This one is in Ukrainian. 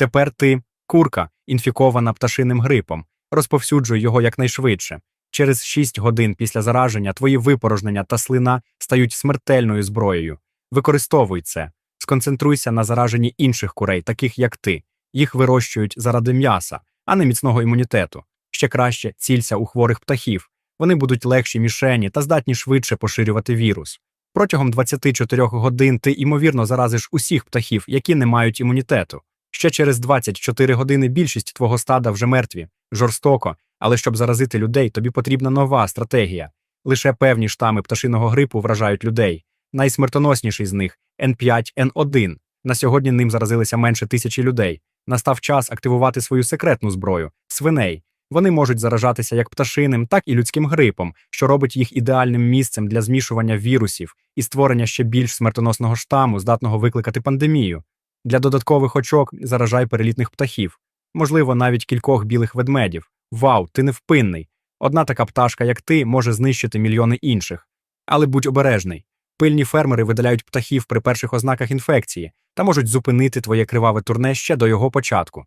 Тепер ти, курка, інфікована пташиним грипом, розповсюджуй його якнайшвидше. Через 6 годин після зараження твої випорожнення та слина стають смертельною зброєю. Використовуй це. Сконцентруйся на зараженні інших курей, таких як ти. Їх вирощують заради м'яса, а не міцного імунітету. Ще краще цілься у хворих птахів. Вони будуть легші мішені та здатні швидше поширювати вірус. Протягом 24 годин ти ймовірно заразиш усіх птахів, які не мають імунітету. Ще через 24 години більшість твого стада вже мертві, жорстоко, але щоб заразити людей, тобі потрібна нова стратегія. Лише певні штами пташиного грипу вражають людей. Найсмертоносніший з них N5, N1. На сьогодні ним заразилися менше тисячі людей. Настав час активувати свою секретну зброю свиней. Вони можуть заражатися як пташиним, так і людським грипом, що робить їх ідеальним місцем для змішування вірусів і створення ще більш смертоносного штаму, здатного викликати пандемію. Для додаткових очок заражай перелітних птахів, можливо, навіть кількох білих ведмедів. Вау, ти невпинний. Одна така пташка, як ти, може знищити мільйони інших. Але будь обережний. Пильні фермери видаляють птахів при перших ознаках інфекції та можуть зупинити твоє криваве турне ще до його початку.